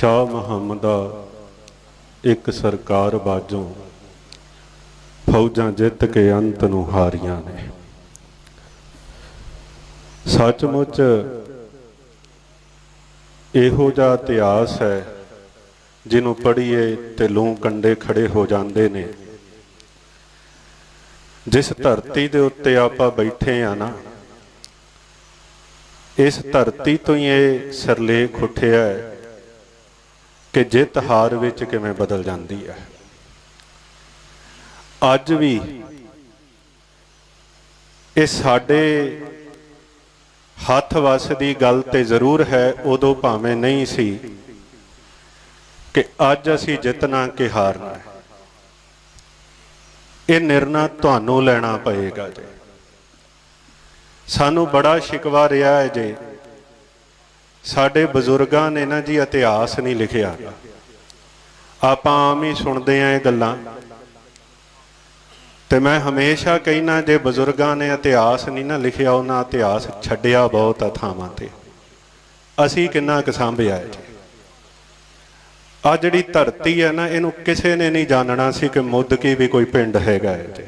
ਸ਼ਾਹ ਮੁਹੰਮਦਾ ਇੱਕ ਸਰਕਾਰ ਬਾਜੋਂ ਫੌਜਾਂ ਜਿੱਤ ਕੇ ਅੰਤ ਨੂੰ ਹਾਰੀਆਂ ਨੇ। ਸੱਚਮੁੱਚ ਇਹੋ ਜਿਹਾ ਇਤਿਹਾਸ ਹੈ ਜਿਹਨੂੰ ਪੜ੍ਹੀਏ ਤੇ ਲੂੰ ਕੰਡੇ ਖੜੇ ਹੋ ਜਾਂਦੇ ਨੇ। ਜਿਸ ਧਰਤੀ ਦੇ ਉੱਤੇ ਆਪਾਂ ਬੈਠੇ ਆ ਨਾ, ਇਸ ਧਰਤੀ ਤੋਂ ਹੀ ਇਹ ਸਰਲੇਖ ਉੱਠਿਆ ਹੈ ਕਿ ਜਿੱਤ ਹਾਰ ਵਿੱਚ ਕਿਵੇਂ ਬਦਲ ਜਾਂਦੀ ਹੈ। ਅੱਜ ਵੀ ਇਹ ਸਾਡੇ ਹੱਥ ਵੱਸ ਦੀ ਗੱਲ ਤੇ ਜ਼ਰੂਰ ਹੈ, ਉਦੋਂ ਭਾਵੇਂ ਨਹੀਂ ਸੀ ਕਿ ਅੱਜ ਅਸੀਂ ਜਿੱਤਣਾ ਕਿ ਹਾਰਨਾ ਇਹ ਨਿਰਣਾ ਤੁਹਾਨੂੰ ਲੈਣਾ ਪਏਗਾ ਜੀ। ਸਾਨੂੰ ਬੜਾ ਸ਼ਿਕਵਾ ਰਿਹਾ ਹੈ ਜੀ ਸਾਡੇ ਬਜ਼ੁਰਗਾਂ ਨੇ ਨਾ ਜੀ ਇਤਿਹਾਸ ਨਹੀਂ ਲਿਖਿਆ। ਆਪਾਂ ਆਮ ਹੀ ਸੁਣਦੇ ਆਂ ਇਹ ਗੱਲਾਂ। ਤੇ ਮੈਂ ਹਮੇਸ਼ਾ ਕਹਿਣਾ ਜੇ ਬਜ਼ੁਰਗਾਂ ਨੇ ਇਤਿਹਾਸ ਨਹੀਂ ਨਾ ਲਿਖਿਆ, ਉਹਨਾਂ ਇਤਿਹਾਸ ਛੱਡਿਆ ਬਹੁਤ ਆ ਥਾਵਾਂ ਤੇ। ਅਸੀਂ ਕਿੰਨਾ ਕੁ ਸਾਂਭਿਆ ਹੈ ਆ ਜਿਹੜੀ ਧਰਤੀ ਹੈ ਨਾ, ਇਹਨੂੰ ਕਿਸੇ ਨੇ ਨਹੀਂ ਜਾਣਨਾ ਸੀ ਕਿ ਮੁੱਦਕੀ ਵੀ ਕੋਈ ਪਿੰਡ ਹੈਗਾ ਹੈ ਜੀ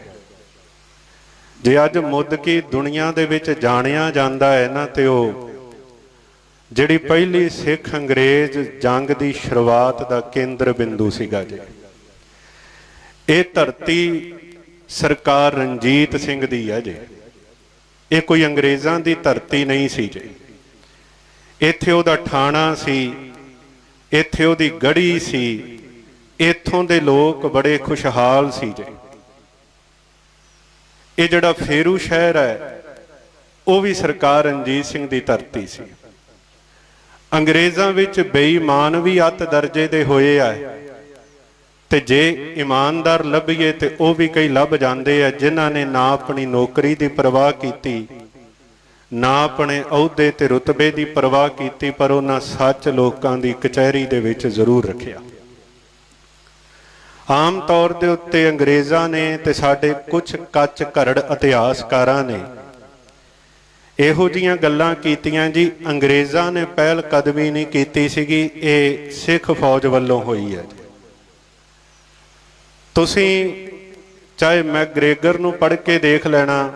ਜੇ ਅੱਜ ਮੁੱਦਕੀ ਦੁਨੀਆ ਦੇ ਵਿੱਚ ਜਾਣਿਆ ਜਾਂਦਾ ਹੈ ਨਾ, ਤੇ ਉਹ ਜਿਹੜੀ ਪਹਿਲੀ ਸਿੱਖ ਅੰਗਰੇਜ਼ ਜੰਗ ਦੀ ਸ਼ੁਰੂਆਤ ਦਾ ਕੇਂਦਰ ਬਿੰਦੂ ਸੀਗਾ ਜੀ। ਇਹ ਧਰਤੀ ਸਰਕਾਰ ਰਣਜੀਤ ਸਿੰਘ ਦੀ ਹੈ ਜੀ। ਇਹ ਕੋਈ ਅੰਗਰੇਜ਼ਾਂ ਦੀ ਧਰਤੀ ਨਹੀਂ ਸੀ ਜੀ। ਇੱਥੇ ਉਹਦਾ ਠਾਣਾ ਸੀ, ਇੱਥੇ ਉਹਦੀ ਗੜੀ ਸੀ, ਇੱਥੋਂ ਦੇ ਲੋਕ ਬੜੇ ਖੁਸ਼ਹਾਲ ਸੀ ਜੀ। ਇਹ ਜਿਹੜਾ ਫੇਰੂ ਸ਼ਹਿਰ ਹੈ, ਉਹ ਵੀ ਸਰਕਾਰ ਰਣਜੀਤ ਸਿੰਘ ਦੀ ਧਰਤੀ ਸੀ। ਅੰਗਰੇਜ਼ਾਂ ਵਿੱਚ ਬੇਈਮਾਨ ਵੀ ਅੱਤ ਦਰਜੇ ਦੇ ਹੋਏ ਆ। ਤੇ ਜੇ ਇਮਾਨਦਾਰ ਲੱਭੀਏ ਤੇ ਉਹ ਵੀ ਕਈ ਲੱਭ ਜਾਂਦੇ ਆ, ਜਿਨ੍ਹਾਂ ਨੇ ਨਾ ਆਪਣੀ ਨੌਕਰੀ ਦੀ ਪਰਵਾਹ ਕੀਤੀ, ਨਾ ਆਪਣੇ ਅਹੁਦੇ ਤੇ ਰੁਤਬੇ ਦੀ ਪਰਵਾਹ ਕੀਤੀ, ਪਰ ਉਹਨਾਂ ਸੱਚ ਲੋਕਾਂ ਦੀ ਕਚਹਿਰੀ ਦੇ ਵਿੱਚ ਜ਼ਰੂਰ ਰੱਖਿਆ। ਆਮ ਤੌਰ ਦੇ ਉੱਤੇ ਅੰਗਰੇਜ਼ਾਂ ਨੇ ਤੇ ਸਾਡੇ ਕੁਝ ਕੱਚ ਘਰੜ ਇਤਿਹਾਸਕਾਰਾਂ ਨੇ ਇਹੋ ਜੀਆਂ ਗੱਲਾਂ ਕੀਤੀਆਂ ਜੀ, ਅੰਗਰੇਜ਼ਾਂ ਨੇ ਪਹਿਲ ਕਦਮੀ ਨਹੀਂ ਕੀਤੀ ਸੀਗੀ, ਇਹ ਸਿੱਖ ਫੌਜ ਵੱਲੋਂ ਹੋਈ ਹੈ ਤੁਸੀਂ ਚਾਹੇ ਮੈਗਰੇਗਰ ਨੂੰ ਪੜ੍ਹ ਕੇ ਦੇਖ ਲੈਣਾ,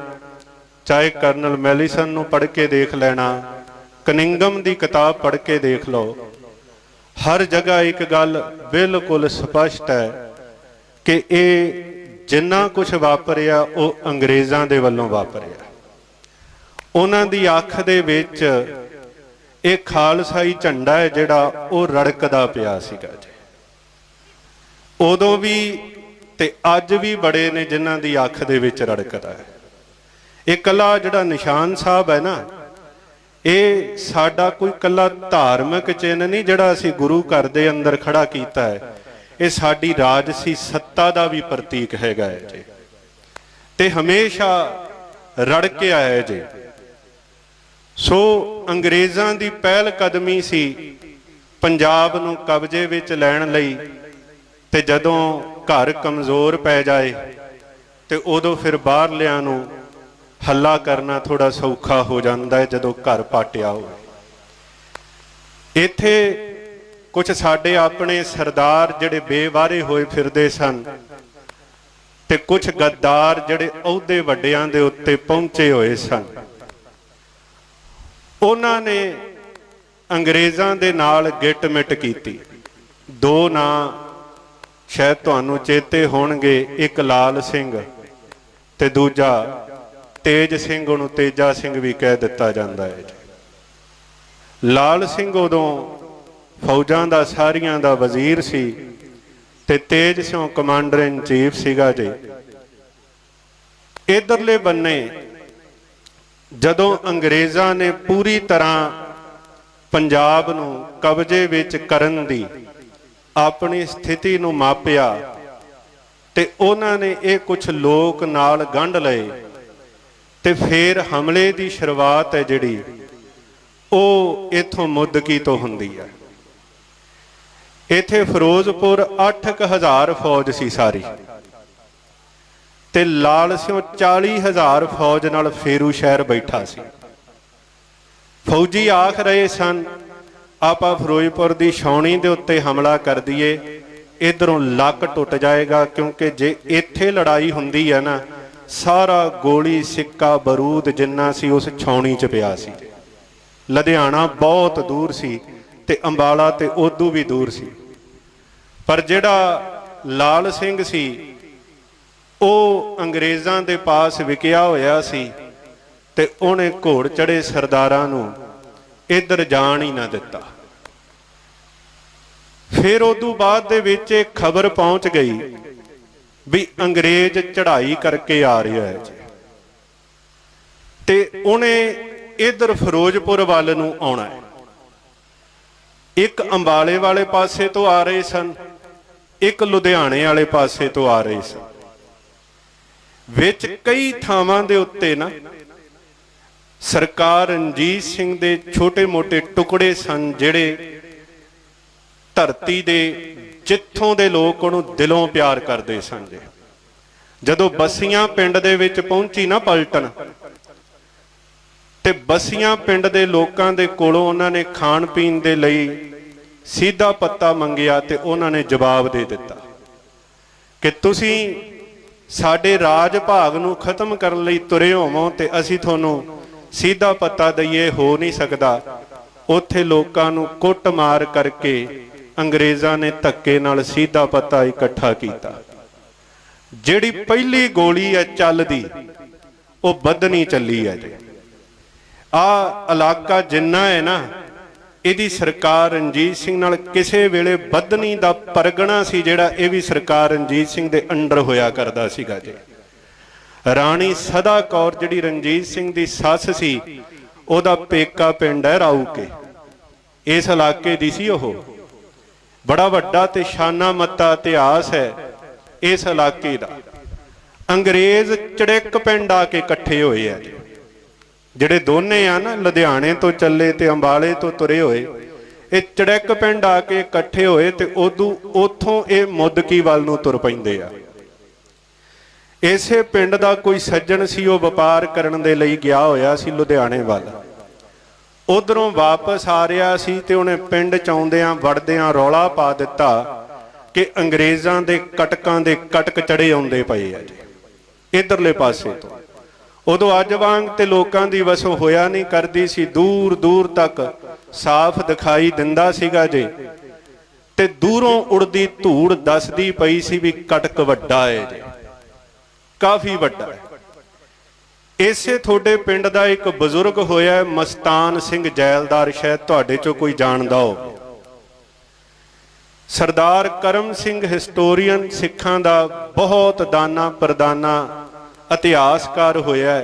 ਚਾਹੇ ਕਰਨਲ ਮੈਲੀਸਨ ਨੂੰ ਪੜ੍ਹ ਕੇ ਦੇਖ ਲੈਣਾ, ਕਨਿੰਗਮ ਦੀ ਕਿਤਾਬ ਪੜ੍ਹ ਕੇ ਦੇਖ ਲਓ, ਹਰ ਜਗ੍ਹਾ ਇੱਕ ਗੱਲ ਬਿਲਕੁਲ ਸਪਸ਼ਟ ਹੈ ਕਿ ਇਹ ਜਿੰਨਾ ਕੁਝ ਵਾਪਰਿਆ, ਉਹ ਅੰਗਰੇਜ਼ਾਂ ਦੇ ਵੱਲੋਂ ਵਾਪਰਿਆ। ਉਹਨਾਂ ਦੀ ਅੱਖ ਦੇ ਵਿੱਚ ਇਹ ਖਾਲਸਾਈ ਝੰਡਾ ਹੈ ਜਿਹੜਾ ਉਹ ਰੜਕਦਾ ਪਿਆ ਸੀਗਾ ਜੀ। ਉਦੋਂ ਵੀ ਤੇ ਅੱਜ ਵੀ ਬੜੇ ਨੇ ਜਿਨ੍ਹਾਂ ਦੀ ਅੱਖ ਦੇ ਵਿੱਚ ਰੜਕਦਾ ਹੈ। ਇਹ ਕੱਲਾ ਜਿਹੜਾ ਨਿਸ਼ਾਨ ਸਾਹਿਬ ਹੈ ਨਾ, ਇਹ ਸਾਡਾ ਕੋਈ ਕੱਲਾ ਧਾਰਮਿਕ ਚਿੰਨ ਨਹੀਂ ਜਿਹੜਾ ਅਸੀਂ ਗੁਰੂ ਘਰ ਦੇ ਅੰਦਰ ਖੜਾ ਕੀਤਾ ਹੈ। ਇਹ ਸਾਡੀ ਰਾਜਸੀ ਸੱਤਾ ਦਾ ਵੀ ਪ੍ਰਤੀਕ ਹੈਗਾ ਹੈ ਜੀ। ਤੇ ਹਮੇਸ਼ਾ ਰੜ ਕੇ ਆਇਆ ਹੈ ਜੀ। ਸੋ ਅੰਗਰੇਜ਼ਾਂ ਦੀ ਪਹਿਲ ਕਦਮੀ ਸੀ ਪੰਜਾਬ ਨੂੰ ਕਬਜ਼ੇ ਵਿੱਚ ਲੈਣ ਲਈ ਤੇ ਜਦੋਂ ਘਰ ਕਮਜ਼ੋਰ ਪੈ ਜਾਏ ਤੇ ਉਦੋਂ ਫਿਰ ਬਾਹਰਲਿਆਂ ਨੂੰ ਹੱਲਾ ਕਰਨਾ ਥੋੜਾ ਸੌਖਾ ਹੋ ਜਾਂਦਾ ਹੈ ਜਦੋਂ ਘਰ ਪਾਟਿਆ ਹੋਵੇ। ਇੱਥੇ ਕੁਝ ਸਾਡੇ ਆਪਣੇ ਸਰਦਾਰ ਜਿਹੜੇ ਬੇਵਾਰੇ ਹੋਏ ਫਿਰਦੇ ਸਨ ਤੇ ਕੁਝ ਗੱਦਾਰ ਜਿਹੜੇ ਅਹੁਦੇ ਵੱਡਿਆਂ ਦੇ ਉੱਤੇ ਪਹੁੰਚੇ ਹੋਏ ਸਨ। ਉਹਨਾਂ ਨੇ ਅੰਗਰੇਜ਼ਾਂ ਦੇ ਨਾਲ ਗਿੱਟ ਮਿਟ ਕੀਤੀ। ਦੋ ਨਾਂ ਸ਼ਾਇਦ ਤੁਹਾਨੂੰ ਚੇਤੇ ਹੋਣਗੇ, ਇੱਕ ਲਾਲ ਸਿੰਘ ਤੇ ਦੂਜਾ ਤੇਜ ਸਿੰਘ, ਉਹਨੂੰ ਤੇਜਾ ਸਿੰਘ ਵੀ ਕਹਿ ਦਿੱਤਾ ਜਾਂਦਾ ਹੈ ਲਾਲ ਸਿੰਘ ਉਦੋਂ ਫੌਜਾਂ ਦਾ, ਸਾਰੀਆਂ ਦਾ ਵਜ਼ੀਰ ਸੀ ਤੇ ਤੇਜ ਸਿੰਘ ਕਮਾਂਡਰ ਇਨ ਚੀਫ ਸੀਗਾ ਜੀ। ਇਧਰਲੇ ਬੰਨੇ ਜਦੋਂ ਅੰਗਰੇਜ਼ਾਂ ਨੇ ਪੂਰੀ ਤਰ੍ਹਾਂ ਪੰਜਾਬ ਨੂੰ ਕਬਜ਼ੇ ਵਿੱਚ ਕਰਨ ਦੀ ਆਪਣੀ ਸਥਿਤੀ ਨੂੰ ਮਾਪਿਆ ਤੇ ਉਹਨਾਂ ਨੇ ਇਹ ਕੁਝ ਲੋਕ ਨਾਲ ਗੰਢ ਲਏ ਤੇ ਫੇਰ ਹਮਲੇ ਦੀ ਸ਼ੁਰੂਆਤ ਹੈ ਜਿਹੜੀ, ਉਹ ਇਥੋਂ ਮੁੱਦਕੀ ਤੋਂ ਹੁੰਦੀ ਹੈ। ਇਥੇ ਫਿਰੋਜ਼ਪੁਰ 8000 ਫੌਜ ਸੀ ਸਾਰੀ। ਤੇ ਲਾਲ ਸਿੰਘ 40000 ਫੌਜ ਨਾਲ ਫੇਰੂ ਸ਼ਹਿਰ ਬੈਠਾ ਸੀ। ਫੌਜੀ ਆਖ ਰਹੇ ਸਨ, ਆਪਾਂ ਫਿਰੋਜ਼ਪੁਰ ਦੀ ਛਾਉਣੀ ਦੇ ਉੱਤੇ ਹਮਲਾ ਕਰ ਦਈਏ, ਇਧਰੋਂ ਲੱਕ ਟੁੱਟ ਜਾਏਗਾ, ਕਿਉਂਕਿ ਜੇ ਇੱਥੇ ਲੜਾਈ ਹੁੰਦੀ ਹੈ ਨਾ, ਸਾਰਾ ਗੋਲੀ, ਸਿੱਕਾ, ਬਰੂਦ ਜਿੰਨਾ ਸੀ ਉਸ ਛਾਉਣੀ 'ਚ ਪਿਆ ਸੀ। ਲੁਧਿਆਣਾ ਬਹੁਤ ਦੂਰ ਸੀ ਤੇ ਅੰਬਾਲਾ ਤੇ ਉਦੋਂ ਵੀ ਦੂਰ ਸੀ। ਪਰ ਜਿਹੜਾ ਲਾਲ ਸਿੰਘ ਸੀ ਉਹ ਅੰਗਰੇਜ਼ਾਂ ਦੇ ਪਾਸ ਵਿਕਿਆ ਹੋਇਆ ਸੀ ਤੇ ਉਹਨੇ ਘੋੜ ਚੜੇ ਸਰਦਾਰਾਂ ਨੂੰ ਇੱਧਰ ਜਾਣ ਹੀ ਨਾ ਦਿੱਤਾ। ਫਿਰ ਉਦੋਂ ਬਾਅਦ ਦੇ ਵਿੱਚ ਇਹ ਖਬਰ ਪਹੁੰਚ ਗਈ ਵੀ ਅੰਗਰੇਜ਼ ਚੜ੍ਹਾਈ ਕਰਕੇ ਆ ਰਿਹਾ ਹੈ ਤੇ ਉਹਨੇ ਇੱਧਰ ਫਿਰੋਜ਼ਪੁਰ ਵੱਲ ਨੂੰ ਆਉਣਾ ਹੈ। ਇੱਕ ਅੰਬਾਲੇ ਵਾਲੇ ਪਾਸੇ ਤੋਂ ਆ ਰਹੇ ਸਨ, ਇੱਕ ਲੁਧਿਆਣੇ ਵਾਲੇ ਪਾਸੇ ਤੋਂ ਆ ਰਹੇ ਸਨ। ਵਿੱਚ ਕਈ ਥਾਵਾਂ ਦੇ ਉੱਤੇ ਨਾ, ਸਰਕਾਰ ਰਣਜੀਤ ਸਿੰਘ ਦੇ ਛੋਟੇ-ਮੋਟੇ ਟੁਕੜੇ ਸਨ ਜਿਹੜੇ ਧਰਤੀ ਦੇ ਜਿੱਥੋਂ ਦੇ ਲੋਕ ਉਹਨੂੰ ਦਿਲੋਂ ਪਿਆਰ ਕਰਦੇ ਸਨ ਜੀ। ਜਦੋਂ ਬਸੀਆਂ ਪਿੰਡ ਦੇ ਵਿੱਚ ਪਹੁੰਚੀ ਨਾ ਪਲਟਨ ਤੇ ਬਸੀਆਂ ਪਿੰਡ ਦੇ ਲੋਕਾਂ ਦੇ ਕੋਲੋਂ ਉਹਨਾਂ ਨੇ ਖਾਣ ਪੀਣ ਦੇ ਲਈ ਸਿੱਧਾ ਪੱਤਾ ਮੰਗਿਆ ਤੇ ਉਹਨਾਂ ਨੇ ਜਵਾਬ ਦੇ ਦਿੱਤਾ ਕਿ ਤੁਸੀਂ ਸਾਡੇ ਰਾਜ ਭਾਗ ਨੂੰ ਖਤਮ ਕਰਨ ਲਈ ਤੁਰੇ ਹੋਵੋ ਤੇ ਅਸੀਂ ਤੁਹਾਨੂੰ ਸਿੱਧਾ ਪਤਾ ਦਈਏ, ਹੋ ਨਹੀਂ ਸਕਦਾ। ਉੱਥੇ ਲੋਕਾਂ ਨੂੰ ਕੁੱਟ ਮਾਰ ਕਰਕੇ ਅੰਗਰੇਜ਼ਾਂ ਨੇ ਧੱਕੇ ਨਾਲ ਸਿੱਧਾ ਪੱਤਾ ਇਕੱਠਾ ਕੀਤਾ। ਜਿਹੜੀ ਪਹਿਲੀ ਗੋਲੀ ਹੈ ਚੱਲਦੀ, ਉਹ ਬੱਦਨੀ ਚੱਲੀ ਹੈ ਜੀ। ਆ ਇਲਾਕਾ ਜਿੰਨਾ ਹੈ ਨਾ ਇਹਦੀ ਸਰਕਾਰ ਰਣਜੀਤ ਸਿੰਘ ਨਾਲ ਕਿਸੇ ਵੇਲੇ ਬਦਨੀ ਦਾ ਪਰਗਣਾ ਸੀ ਜਿਹੜਾ ਇਹ ਵੀ ਸਰਕਾਰ ਰਣਜੀਤ ਸਿੰਘ ਦੇ ਅੰਡਰ ਹੋਇਆ ਕਰਦਾ ਸੀਗਾ ਜੀ। ਰਾਣੀ ਸਦਾ ਕੌਰ ਜਿਹੜੀ ਰਣਜੀਤ ਸਿੰਘ ਦੀ ਸੱਸ ਸੀ, ਉਹਦਾ ਪੇਕਾ ਪਿੰਡ ਹੈ ਰਾਊਕੇ। ਇਸ ਇਲਾਕੇ ਦੀ ਸੀ ਉਹ। ਬੜਾ ਵੱਡਾ ਤੇ ਸ਼ਾਨਾ ਮੱਤਾ ਇਤਿਹਾਸ ਹੈ ਇਸ ਇਲਾਕੇ ਦਾ। ਅੰਗਰੇਜ਼ ਚੜਿੱਕ ਪਿੰਡ ਆ ਕੇ ਇਕੱਠੇ ਹੋਏ ਆ ਜੀ। ਜਿਹੜੇ ਦੋਨੇ ਆ ਨਾ, ਲੁਧਿਆਣੇ ਤੋਂ ਚੱਲੇ ਤੇ ਅੰਬਾਲੇ ਤੋਂ ਤੁਰੇ ਹੋਏ, ਇਹ ਚੜੈਕ ਪਿੰਡ ਆ ਕੇ ਇਕੱਠੇ ਹੋਏ ਤੇ ਉਦੋਂ ਉਥੋਂ ਇਹ ਮੁੱਦਕੀ ਵੱਲ ਨੂੰ ਤੁਰ ਪੈਂਦੇ ਆ। ਇਸੇ ਪਿੰਡ ਦਾ ਕੋਈ ਸੱਜਣ ਸੀ, ਉਹ ਵਪਾਰ ਕਰਨ ਦੇ ਲਈ ਗਿਆ ਹੋਇਆ ਸੀ ਲੁਧਿਆਣੇ ਵੱਲ। ਉਧਰੋਂ ਵਾਪਸ ਆ ਰਿਹਾ ਸੀ ਤੇ ਉਹਨੇ ਪਿੰਡ ਚ ਆਉਂਦਿਆਂ ਵੜਦਿਆਂ ਰੌਲਾ ਪਾ ਦਿੱਤਾ ਕਿ ਅੰਗਰੇਜ਼ਾਂ ਦੇ ਕਟਕਾਂ ਦੇ ਕਟਕ ਚੜੇ ਆਉਂਦੇ ਪਏ ਆ ਜੀ, ਇਧਰਲੇ ਪਾਸੇ ਤੋਂ। ਉਦੋਂ ਅੱਜ ਵਾਂਗ ਤੇ ਲੋਕਾਂ ਦੀ ਵਸੋਂ ਹੋਇਆ ਨਹੀਂ ਕਰਦੀ ਸੀ, ਦੂਰ ਦੂਰ ਤੱਕ ਸਾਫ਼ ਦਿਖਾਈ ਦਿੰਦਾ ਸੀਗਾ ਜੇ। ਤੇ ਦੂਰੋਂ ਉੜਦੀ ਧੂੜ ਦੱਸਦੀ ਪਈ ਸੀ ਵੀ ਕਟਕ ਵੱਡਾ ਹੈ ਜੀ। ਕਾਫੀ ਵੱਡਾ ਇਸੇ ਤੁਹਾਡੇ ਪਿੰਡ ਦਾ ਇੱਕ ਬਜ਼ੁਰਗ ਹੋਇਆ ਮਸਤਾਨ ਸਿੰਘ ਜੈਲਦਾਰ, ਸ਼ਾਇਦ ਤੁਹਾਡੇ ਚੋਂ ਕੋਈ ਜਾਣਦਾ ਹੋ ਸਰਦਾਰ ਕਰਮ ਸਿੰਘ ਹਿਸਟੋਰੀਅਨ ਸਿੱਖਾਂ ਦਾ ਬਹੁਤ ਦਾਨਾ ਪ੍ਰਦਾਨਾ ਇਤਿਹਾਸਕਾਰ ਹੋਇਆ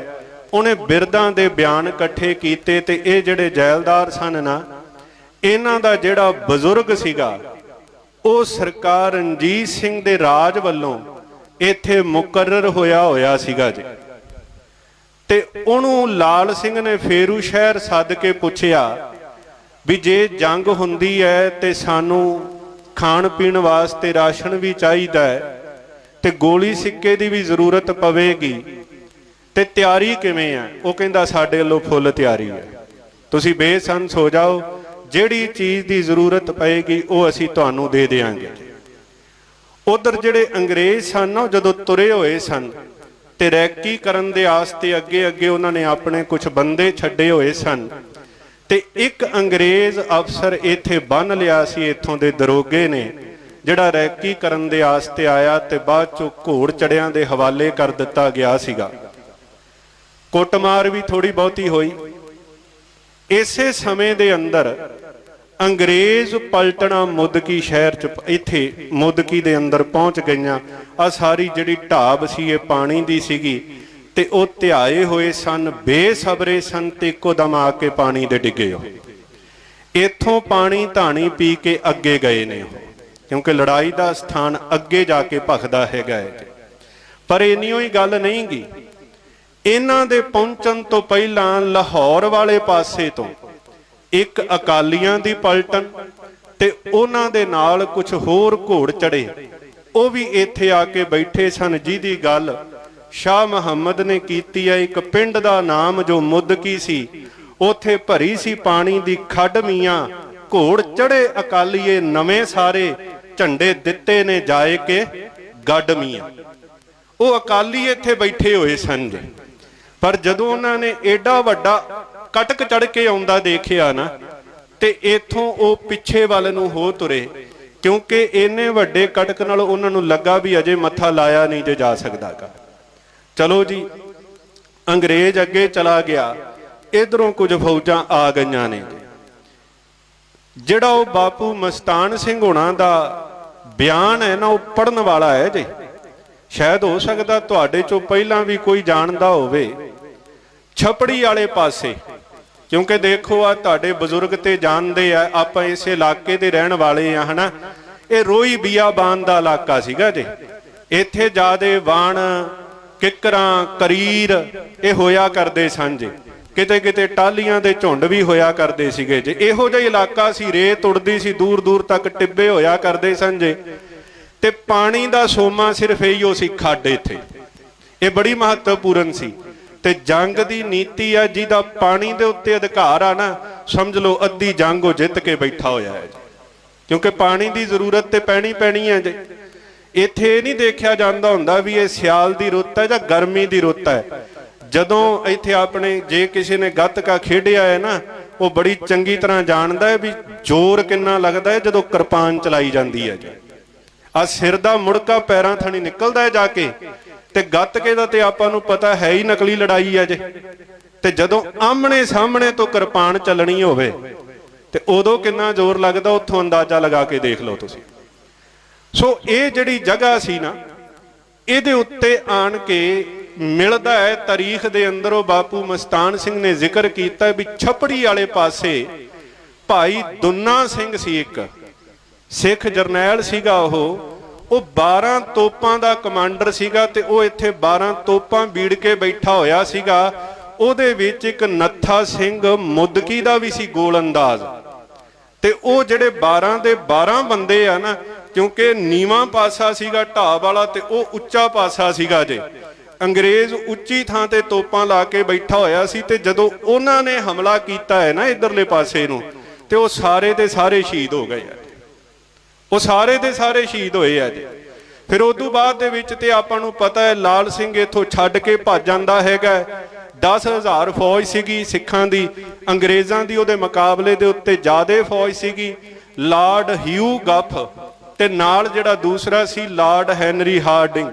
ਉਹਨੇ ਬਿਰਦਾਂ ਦੇ ਬਿਆਨ ਇਕੱਠੇ ਕੀਤੇ ਤੇ ਇਹ ਜਿਹੜੇ ਜੈਲਦਾਰ ਸਨ ਨਾ, ਇਹਨਾਂ ਦਾ ਜਿਹੜਾ ਬਜ਼ੁਰਗ ਸੀਗਾ, ਉਹ ਸਰਕਾਰ ਰਣਜੀਤ ਸਿੰਘ ਦੇ ਰਾਜ ਵੱਲੋਂ ਇੱਥੇ ਮੁਕਰਰ ਹੋਇਆ ਹੋਇਆ ਸੀਗਾ ਜੀ। ਤੇ ਉਹਨੂੰ ਲਾਲ ਸਿੰਘ ਨੇ ਫੇਰੂ ਸ਼ਹਿਰ ਸੱਦ ਕੇ ਪੁੱਛਿਆ ਵੀ ਜੇ ਜੰਗ ਹੁੰਦੀ ਹੈ ਤੇ ਸਾਨੂੰ ਖਾਣ ਪੀਣ ਵਾਸਤੇ ਰਾਸ਼ਨ ਵੀ ਚਾਹੀਦਾ ਹੈ ਤੇ ਗੋਲੀ ਸਿੱਕੇ ਦੀ ਵੀ ਜ਼ਰੂਰਤ ਪਵੇਗੀ। ਤੇ ਤਿਆਰੀ ਕਿਵੇਂ ਆ? ਉਹ ਕਹਿੰਦਾ, ਸਾਡੇ ਵੱਲੋਂ ਫੁੱਲ ਤਿਆਰੀ ਹੈ ਤੁਸੀਂ ਬੇਸੰਸ ਹੋ ਜਾਓ। ਜਿਹੜੀ ਚੀਜ਼ ਦੀ ਜ਼ਰੂਰਤ ਪਏਗੀ, ਉਹ ਅਸੀਂ ਤੁਹਾਨੂੰ ਦੇ ਦੇਵਾਂਗੇ ਉਧਰ ਜਿਹੜੇ ਅੰਗਰੇਜ਼ ਸਨ ਉਹ ਜਦੋਂ ਤੁਰੇ ਹੋਏ ਸਨ ਤੇ ਰੈਕੀ ਕਰਨ ਦੇ ਆਸਤੇ ਅੱਗੇ ਅੱਗੇ ਉਹਨਾਂ ਨੇ ਆਪਣੇ ਕੁਝ ਬੰਦੇ ਛੱਡੇ ਹੋਏ ਸਨ ਤੇ ਇੱਕ ਅੰਗਰੇਜ਼ ਅਫਸਰ ਇੱਥੇ ਬੰਨ ਲਿਆ ਸੀ, ਇੱਥੋਂ ਦੇ ਦਰੋਗੇ ਨੇ। ਜਿਹੜਾ ਰੈਕੀ ਕਰਨ ਦੇ ਆਸਤੇ ਆਇਆ ਤੇ ਬਾਅਦ ਚੋਂ ਘੋੜ ਚੜਿਆਂ ਦੇ ਹਵਾਲੇ ਕਰ ਦਿੱਤਾ ਗਿਆ ਸੀਗਾ। ਕੁੱਟਮਾਰ ਵੀ ਥੋੜੀ ਬਹੁਤੀ ਹੋਈ। ਇਸੇ ਸਮੇਂ ਦੇ ਅੰਦਰ ਅੰਗਰੇਜ਼ ਪਲਟਣਾ ਮੁਦਕੀ ਸ਼ਹਿਰ ਚ, ਇੱਥੇ ਮੁਦਕੀ ਦੇ ਅੰਦਰ ਪਹੁੰਚ ਗਈਆਂ। ਆ ਸਾਰੀ ਜਿਹੜੀ ਢਾਬ ਸੀ, ਇਹ ਪਾਣੀ ਦੀ ਸੀਗੀ ਤੇ ਉਹ ਧਿਆਏ ਹੋਏ ਸਨ, ਬੇਸਬਰੇ ਸਨ ਤੇ ਇੱਕੋ ਦਮ ਆ ਕੇ ਪਾਣੀ ਦੇ ਡਿੱਗੇ ਉਹ। ਇੱਥੋਂ ਪਾਣੀ ਧਾਣੀ ਪੀ ਕੇ ਅੱਗੇ ਗਏ ਨੇ ਉਹ। ਕਿਉਂਕਿ ਲੜਾਈ ਦਾ ਸਥਾਨ ਅੱਗੇ ਜਾ ਕੇ ਭਖਦਾ ਹੈਗਾ ਹੈ ਪਰ ਇੰਨੀਓ ਹੀ ਗੱਲ ਨਹੀਂ ਇਹਨਾਂ ਦੇ ਪਹੁੰਚਣ ਤੋਂ ਪਹਿਲਾਂ ਲਾਹੌਰ ਵਾਲੇ ਪਾਸੇ ਤੋਂ ਇੱਕ ਅਕਾਲੀਆਂ ਦੀ ਪਲਟਨ ਤੇ ਉਹਨਾਂ ਦੇ ਨਾਲ ਕੁਝ ਹੋਰ ਘੋੜ ਚੜੇ ਉਹ ਵੀ ਇੱਥੇ ਆ ਕੇ ਬੈਠੇ ਸਨ। ਜਿਹਦੀ ਗੱਲ ਸ਼ਾਹ ਮੁਹੰਮਦ ਨੇ ਕੀਤੀ ਹੈ। ਇੱਕ ਪਿੰਡ ਦਾ ਨਾਮ ਜੋ ਮੁੱਦ ਕੀ ਸੀ, ਉੱਥੇ ਭਰੀ ਸੀ ਪਾਣੀ ਦੀ ਖੱਡ ਮੀਆਂ ਘੋੜ ਚੜੇ ਅਕਾਲੀਏ ਨਵੇਂ ਸਾਰੇ ਝੰਡੇ ਦਿੱਤੇ ਨੇ ਜਾਏ ਕੇ ਗੱਡ ਮੀਆਂ। ਉਹ ਅਕਾਲੀ ਇੱਥੇ ਬੈਠੇ ਹੋਏ ਸਨ ਜੀ। ਪਰ ਜਦੋਂ ਉਹਨਾਂ ਨੇ ਏਡਾ ਵੱਡਾ ਕਟਕ ਚੜ ਕੇ ਆਉਂਦਾ ਦੇਖਿਆ ਨਾ, ਤੇ ਇਥੋਂ ਉਹ ਪਿੱਛੇ ਵੱਲ ਨੂੰ ਹੋ ਤੁਰੇ, ਕਿਉਂਕਿ ਇੰਨੇ ਵੱਡੇ ਕਟਕ ਨਾਲ ਉਹਨਾਂ ਨੂੰ ਲੱਗਾ ਵੀ ਅਜੇ ਮੱਥਾ ਲਾਇਆ ਨਹੀਂ ਜੇ ਜਾ ਸਕਦਾਗਾ। ਚਲੋ ਜੀ, ਅੰਗਰੇਜ਼ ਅੱਗੇ ਚਲਾ ਗਿਆ। ਇਧਰੋਂ ਕੁਝ ਫੌਜਾਂ ਆ ਗਈਆਂ ਨੇ ਜਿਹੜਾ ਉਹ ਬਾਪੂ ਮਸਤਾਨ ਸਿੰਘ ਹੋਣਾ ਦਾ ਬਿਆਨ ਹੈ ਨਾ, ਉਹ ਪੜਨ ਵਾਲਾ ਹੈ ਜੀ। ਸ਼ਾਇਦ ਹੋ ਸਕਦਾ ਤੁਹਾਡੇ ਚੋਂ ਪਹਿਲਾਂ ਵੀ ਕੋਈ ਜਾਣਦਾ ਹੋਵੇ। ਛਪੜੀ ਵਾਲੇ ਪਾਸੇ, ਕਿਉਂਕਿ ਦੇਖੋ ਆ ਤੁਹਾਡੇ ਬਜ਼ੁਰਗ ਤੇ ਜਾਣਦੇ ਆ, ਆਪਾਂ ਇਸ ਇਲਾਕੇ ਦੇ ਰਹਿਣ ਵਾਲੇ ਆ, ਹਨਾ। ਇਹ ਰੋਈ ਬਿਆਬਾਨ ਦਾ ਇਲਾਕਾ ਸੀਗਾ ਜੀ। ਇੱਥੇ ਜਾਦੇ ਵਾਣ, ਕਿੱਕਰਾਂ, ਕਰੀਰ, ਇਹ ਹੋਇਆ ਕਰਦੇ ਸਨ ਜੀ। ਕਿਤੇ ਕਿਤੇ ਟਾਲੀਆਂ ਦੇ ਝੁੰਡ ਵੀ ਹੋਇਆ ਕਰਦੇ ਸੀਗੇ ਜੇ। ਇਹੋ ਜਿਹਾ ਇਲਾਕਾ ਸੀ, ਰੇਤ ਉੜਦੀ ਸੀ ਦੂਰ ਦੂਰ ਤੱਕ ਟਿੱਬੇ ਹੋਇਆ ਕਰਦੇ ਸਨ ਜੇ। ਤੇ ਪਾਣੀ ਦਾ ਸੋਮਾ ਸਿਰਫ ਇਹੋ ਸੀ, ਖੱਡ ਇੱਥੇ। ਇਹ ਬੜੀ ਮਹੱਤਵਪੂਰਨ ਸੀ। ਤੇ ਜੰਗ ਦੀ ਨੀਤੀ ਆ, ਜਿਹਦਾ ਪਾਣੀ ਦੇ ਉੱਤੇ ਅਧਿਕਾਰ ਆ ਨਾ, ਸਮਝ ਲਓ ਅੱਧੀ ਜੰਗ ਉਹ ਜਿੱਤ ਕੇ ਬੈਠਾ ਹੋਇਆ ਹੈ ਕਿਉਂਕਿ ਪਾਣੀ ਦੀ ਜ਼ਰੂਰਤ ਤੇ ਪੈਣੀ ਪੈਣੀ ਹੈ ਜੇ। ਇੱਥੇ ਇਹ ਨਹੀਂ ਦੇਖਿਆ ਜਾਂਦਾ ਹੁੰਦਾ ਵੀ ਇਹ ਸਿਆਲ ਦੀ ਰੁੱਤ ਹੈ ਜਾਂ ਗਰਮੀ ਦੀ ਰੁੱਤ ਹੈ। ਜਦੋਂ ਇੱਥੇ ਆਪਣੇ ਜੇ ਕਿਸੇ ਨੇ ਗੱਤਕਾ ਖੇਡਿਆ ਹੈ ਨਾ, ਉਹ ਬੜੀ ਚੰਗੀ ਤਰ੍ਹਾਂ ਜਾਣਦਾ ਹੈ ਵੀ ਜ਼ੋਰ ਕਿੰਨਾ ਲੱਗਦਾ ਹੈ ਜਦੋਂ ਕਿਰਪਾਨ ਚਲਾਈ ਜਾਂਦੀ ਹੈ ਜੀ। ਆ ਸਿਰ ਦਾ ਮੁੜਕਾ ਪੈਰਾਂ ਥਣੀ ਨਿਕਲਦਾ ਹੈ ਜਾ ਕੇ, ਤੇ ਗੱਤਕੇ ਦਾ ਤੇ ਆਪਾਂ ਨੂੰ ਪਤਾ ਹੈ ਹੀ ਨਕਲੀ ਲੜਾਈ ਹੈ ਜੇ। ਤੇ ਜਦੋਂ ਆਮਣੇ ਸਾਹਮਣੇ ਤੋਂ ਕਿਰਪਾਨ ਚੱਲਣੀ ਹੋਵੇ, ਤੇ ਉਦੋਂ ਕਿੰਨਾ ਜ਼ੋਰ ਲੱਗਦਾ ਉੱਥੋਂ ਅੰਦਾਜ਼ਾ ਲਗਾ ਕੇ ਦੇਖ ਲਓ ਤੁਸੀਂ। ਸੋ ਇਹ ਜਿਹੜੀ ਜਗ੍ਹਾ ਸੀ ਨਾ, ਇਹਦੇ ਉੱਤੇ ਆਣ ਕੇ ਮਿਲਦਾ ਹੈ ਤਾਰੀਖ ਦੇ ਅੰਦਰ ਉਹ ਬਾਪੂ ਮਸਤਾਨ ਸਿੰਘ ਨੇ ਜ਼ਿਕਰ ਕੀਤਾ ਵੀ ਛਪੜੀ ਵਾਲੇ ਪਾਸੇ ਭਾਈ ਦੁੰਨਾ ਸਿੰਘ ਸੀ ਇੱਕ। ਸਿੱਖ ਜਰਨੈਲ ਸੀਗਾ ਉਹ। ਉਹ 12 ਤੋਪਾਂ ਦਾ ਕਮਾਂਡਰ ਸੀਗਾ ਤੇ ਉਹ ਇੱਥੇ 12 ਤੋਪਾਂ ਬੀੜ ਕੇ ਬੈਠਾ ਹੋਇਆ ਸੀਗਾ। ਉਹਦੇ ਵਿੱਚ ਇੱਕ ਨੱਥਾ ਸਿੰਘ ਮੁੱਦਕੀ ਦਾ ਵੀ ਸੀ ਗੋਲ ਅੰਦਾਜ਼ ਤੇ ਉਹ ਜਿਹੜੇ 12 ਦੇ 12 ਬੰਦੇ ਆ ਨਾ, ਕਿਉਂਕਿ ਨੀਵਾਂ ਪਾਸਾ ਸੀਗਾ ਢਾਬ ਵਾਲਾ ਤੇ ਉਹ ਉੱਚਾ ਪਾਸਾ ਸੀਗਾ ਜੇ। ਅੰਗਰੇਜ਼ ਉੱਚੀ ਥਾਂ ਤੇ ਤੋਪਾਂ ਲਾ ਕੇ ਬੈਠਾ ਹੋਇਆ ਸੀ ਤੇ ਜਦੋਂ ਉਹਨਾਂ ਨੇ ਹਮਲਾ ਕੀਤਾ ਹੈ ਨਾ ਇਧਰਲੇ ਪਾਸੇ ਨੂੰ, ਤੇ ਉਹ ਸਾਰੇ ਦੇ ਸਾਰੇ ਸ਼ਹੀਦ ਹੋ ਗਏ ਆ। ਉਹ ਸਾਰੇ ਦੇ ਸਾਰੇ ਸ਼ਹੀਦ ਹੋਏ ਆ ਜੀ। ਫਿਰ ਉਸ ਤੋਂ ਬਾਅਦ ਦੇ ਵਿੱਚ ਤੇ ਆਪਾਂ ਨੂੰ ਪਤਾ ਹੈ, ਲਾਲ ਸਿੰਘ ਇਥੋਂ ਛੱਡ ਕੇ ਭੱਜ ਜਾਂਦਾ ਹੈਗਾ 10000 ਫੌਜ ਸੀਗੀ ਸਿੱਖਾਂ ਦੀ, ਅੰਗਰੇਜ਼ਾਂ ਦੀ ਉਹਦੇ ਮੁਕਾਬਲੇ ਦੇ ਉੱਤੇ ਜ਼ਿਆਦਾ ਫੌਜ ਸੀਗੀ। ਲਾਰਡ ਹਿਊ ਗੱਫ ਤੇ ਨਾਲ ਜਿਹੜਾ ਦੂਸਰਾ ਸੀ, ਲਾਰਡ ਹੈਨਰੀ ਹਾਰਡਿੰਗ।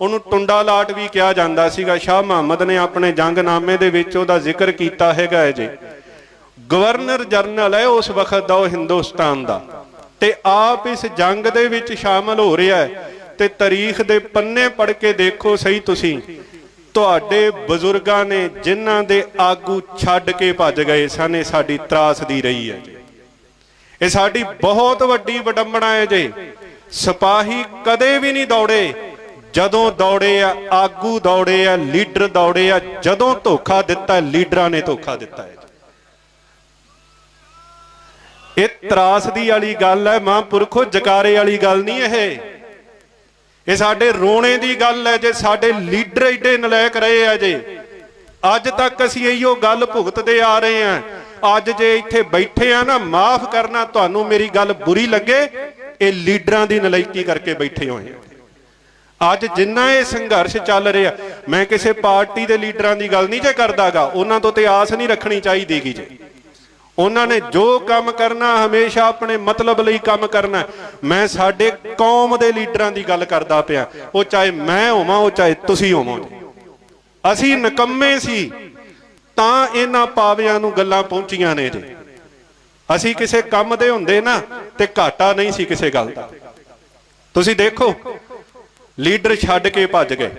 ਉਹਨੂੰ ਟੁੰਡਾ ਲਾਟ ਵੀ ਕਿਹਾ ਜਾਂਦਾ ਸੀਗਾ। ਸ਼ਾਹ ਮੁਹੰਮਦ ਨੇ ਆਪਣੇ ਜੰਗਨਾਮੇ ਦੇ ਵਿੱਚ ਉਹਦਾ ਜ਼ਿਕਰ ਕੀਤਾ ਹੈਗਾ ਹੈ ਜੀ। ਗਵਰਨਰ ਜਨਰਲ ਹੈ ਉਸ ਵਕਤ ਦਾ, ਉਹ ਹਿੰਦੁਸਤਾਨ ਦਾ। ਤੇ ਆਪ ਇਸ ਜੰਗ ਦੇ ਵਿੱਚ ਸ਼ਾਮਲ ਹੋ ਰਿਹਾ ਹੈ। ਤੇ ਤਾਰੀਖ ਦੇ ਪੰਨੇ ਪੜ ਕੇ ਦੇਖੋ ਸਹੀ ਤੁਸੀਂ। ਤੁਹਾਡੇ ਬਜ਼ੁਰਗਾਂ ਨੇ ਜਿਨ੍ਹਾਂ ਦੇ ਆਗੂ ਛੱਡ ਕੇ ਭੱਜ ਗਏ ਸਨ, ਇਹ ਸਾਡੀ ਤਰਾਸਦੀ ਰਹੀ ਹੈ ਇਹ ਸਾਡੀ ਬਹੁਤ ਵੱਡੀ ਵਡੰਬਣਾ ਹੈ ਜੀ। ਸਿਪਾਹੀ ਕਦੇ ਵੀ ਨਹੀਂ ਦੌੜੇ। ਜਦੋਂ ਦੌੜੇ ਆ, ਆਗੂ ਦੌੜੇ ਆ, ਲੀਡਰ ਦੌੜੇ ਆ, ਜਦੋਂ ਧੋਖਾ ਦਿੱਤਾ, ਲੀਡਰਾਂ ਨੇ ਧੋਖਾ ਦਿੱਤਾ ਹੈ ਇਹ ਤਰਾਸਦੀ ਵਾਲੀ ਗੱਲ ਹੈ, ਮਹਾਂਪੁਰਖੋ, ਜਕਾਰੇ ਵਾਲੀ ਗੱਲ ਨਹੀਂ ਇਹ। ਇਹ ਸਾਡੇ ਰੋਣੇ ਦੀ ਗੱਲ ਹੈ, ਜੇ ਸਾਡੇ ਲੀਡਰ ਏਡੇ ਨਲਾਇਕ ਰਹੇ ਆ ਜੇ। ਅੱਜ ਤੱਕ ਅਸੀਂ ਇਹੋ ਗੱਲ ਭੁਗਤਦੇ ਆ ਰਹੇ ਆ। ਅੱਜ ਜੇ ਇੱਥੇ ਬੈਠੇ ਆ ਨਾ, ਮਾਫ ਕਰਨਾ, ਤੁਹਾਨੂੰ ਮੇਰੀ ਗੱਲ ਬੁਰੀ ਲੱਗੇ, ਇਹ ਲੀਡਰਾਂ ਦੀ ਨਲਾਇਕੀ ਕਰਕੇ ਬੈਠੇ ਹੋਏ ਆ। ਅੱਜ ਜਿੰਨਾ ਇਹ ਸੰਘਰਸ਼ ਚੱਲ ਰਿਹਾ, ਮੈਂ ਕਿਸੇ ਪਾਰਟੀ ਦੇ ਲੀਡਰਾਂ ਦੀ ਗੱਲ ਨਹੀਂ ਜੇ ਕਰਦਾਗਾ, ਉਹਨਾਂ ਤੋਂ ਤੇ ਆਸ ਨਹੀਂ ਰੱਖਣੀ ਚਾਹੀਦੀਗੀ ਜੇ। ਉਹਨਾਂ ਨੇ ਜੋ ਕੰਮ ਕਰਨਾ, ਹਮੇਸ਼ਾ ਆਪਣੇ ਮਤਲਬ ਲਈ ਕੰਮ ਕਰਨਾ। ਮੈਂ ਸਾਡੇ ਕੌਮ ਦੇ ਲੀਡਰਾਂ ਦੀ ਗੱਲ ਕਰਦਾ ਪਿਆ। ਉਹ ਚਾਹੇ ਮੈਂ ਹੋਵਾਂ, ਉਹ ਚਾਹੇ ਤੁਸੀਂ ਹੋਵੋ ਅਸੀਂ ਨਕੰਮੇ ਸੀ, ਤਾਂ ਇਹਨਾਂ ਪਾਵਿਆਂ ਨੂੰ ਗੱਲਾਂ ਪਹੁੰਚੀਆਂ ਨੇ ਜੀ। ਅਸੀਂ ਕਿਸੇ ਕੰਮ ਦੇ ਹੁੰਦੇ ਨਾ, ਤੇ ਘਾਟਾ ਨਹੀਂ ਸੀ ਕਿਸੇ ਗੱਲ ਦਾ। ਤੁਸੀਂ ਦੇਖੋ ਲੀਡਰ ਛੱਡ ਕੇ ਭੱਜ ਗਏ।